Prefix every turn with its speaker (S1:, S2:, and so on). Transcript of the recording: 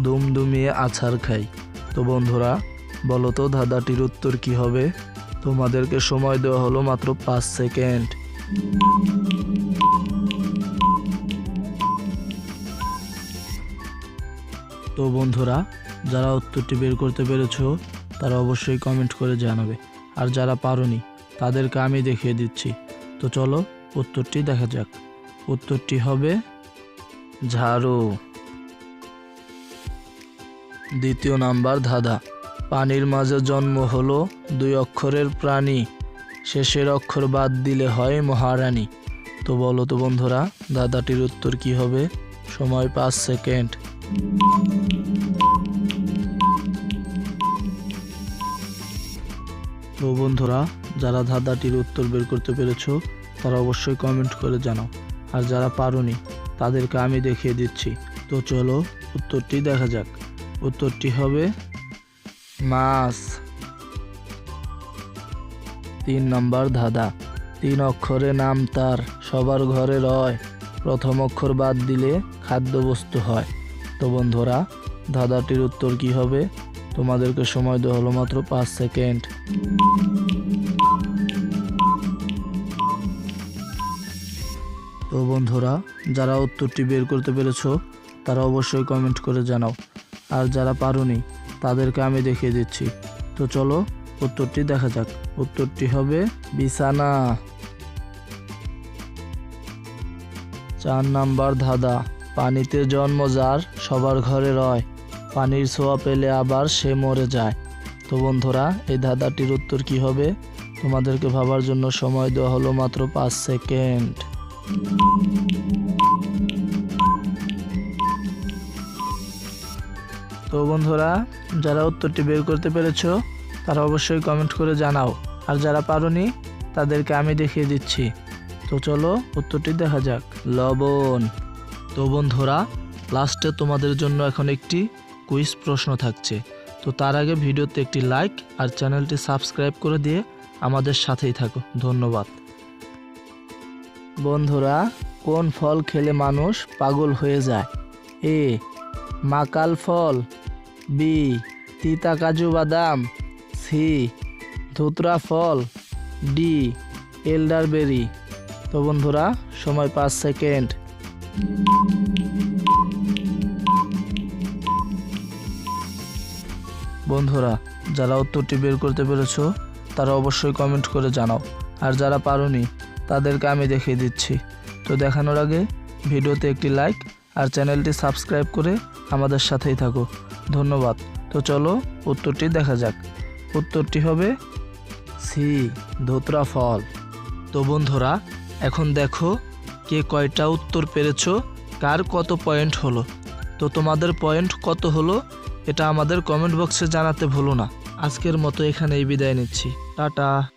S1: দুমদুমিয়ে আছাড় খাই। তো বন্ধুরা, বলো তো ধাঁধাটির উত্তর কি হবে? তোমাদেরকে সময় দেওয়া হলো মাত্র পাঁচ সেকেন্ড। তো বন্ধুরা, যারা উত্তরটি বের করতে পেরেছ, তারা অবশ্যই কমেন্ট করে জানাবে। আর যারা পারোনি, তাদেরকে আমি দেখিয়ে দিচ্ছি। তো চলো, উত্তরটি দেখা যাক। উত্তরটি হবে ঝাড়ু। দ্বিতীয় নাম্বার ধাঁধা। পানির মাঝে জন্ম হলো দুই অক্ষরের প্রাণী। শেষের অক্ষর বাদ দিলে হয় মহারানী। তো বলো তো বন্ধুরা দাদাটির উত্তর কি হবে? সময় পাঁচ সেকেন্ড। তো বন্ধুরা, যারা ধাঁধাটির উত্তর বের করতে পেরেছ, তারা অবশ্যই কমেন্ট করে জানাও। আর যারা পারোনি, তাদেরকে আমি দেখিয়ে দিচ্ছি। তো চলো, উত্তরটি দেখা যাক। উত্তরটি হবে মাছ। তিন নম্বর ধাঁধা। তিন অক্ষরে নাম তার, সবার ঘরে রয়। প্রথম অক্ষর বাদ দিলে খাদ্যবস্তু হয়। তো বন্ধুরা, ধাঁধাটির উত্তর কি হবে? তোমাদেরকে সময় দেওয়া হলো মাত্র পাঁচ সেকেন্ড। তো বন্ধুরা, যারা উত্তরটি বের করতে পেরেছ, তারা অবশ্যই কমেন্ট করে জানাও। আর যারা পারোনি, তাদেরকে আমি দেখিয়ে দিচ্ছি। তো চলো, উত্তরটি দেখা যাক। উত্তরটি হবে বিছানা। চার নাম্বার ধাঁধা। পানিতে জন্ম যার, সবার ঘরে রয়। পানির ছোঁয়া পেলে আবার সে মরে যায়। তো বন্ধুরা, এই ধাঁধাটির উত্তর কি হবে? তোমাদেরকে ভাবার জন্য সময় দেওয়া হলো মাত্র পাঁচ সেকেন্ড। তো বন্ধুরা, যারা উত্তরটি বের করতে পেরেছ, তারা অবশ্যই কমেন্ট করে জানাও। আর যারা পারোনি, তাদেরকে আমি দেখিয়ে দিচ্ছি। তো চলো, উত্তরটি দেখা যাক। লবণ। তো বন্ধুরা লাস্টে তোমাদের জন্য এখন একটি কুইজ প্রশ্ন থাকছে। তো তার আগে ভিডিওতে একটি লাইক আর চ্যানেলটি সাবস্ক্রাইব করে দিয়ে আমাদের সাথেই থাকো। ধন্যবাদ। বন্ধুরা, কোন ফল খেলে মানুষ পাগল হয়ে যায়? এ, মাকাল ফল বি তিতা কাজু বাদাম। সি ধুতরা ফল। D elderberry. তো বন্ধুরা, সময় পাঁচ সেকেন্ড। বন্ধুরা, যারা উত্তরটি বের করতে পেরেছ, তারা অবশ্যই কমেন্ট করে জানাও। আর যারা পারোনি, তাদেরকে আমি দেখিয়ে দিচ্ছি। তো দেখানোর আগে, ভিডিওতে একটি লাইক আর চ্যানেলটি সাবস্ক্রাইব করে আমাদের সাথেই থাকো। ধন্যবাদ। তো চলো, উত্তরটি দেখা যাক। উত্তরটি হবে সি, ধোতরা ফল। তো বন্ধুরা, এখন দেখো কে কয়টা উত্তর পেরেছ, কার কত পয়েন্ট হলো। তো তোমাদের পয়েন্ট কত হলো, এটা আমাদের কমেন্ট বক্সে জানাতে ভুলো না। আজকের মতো এখানেই বিদায় নিচ্ছি। টাটা।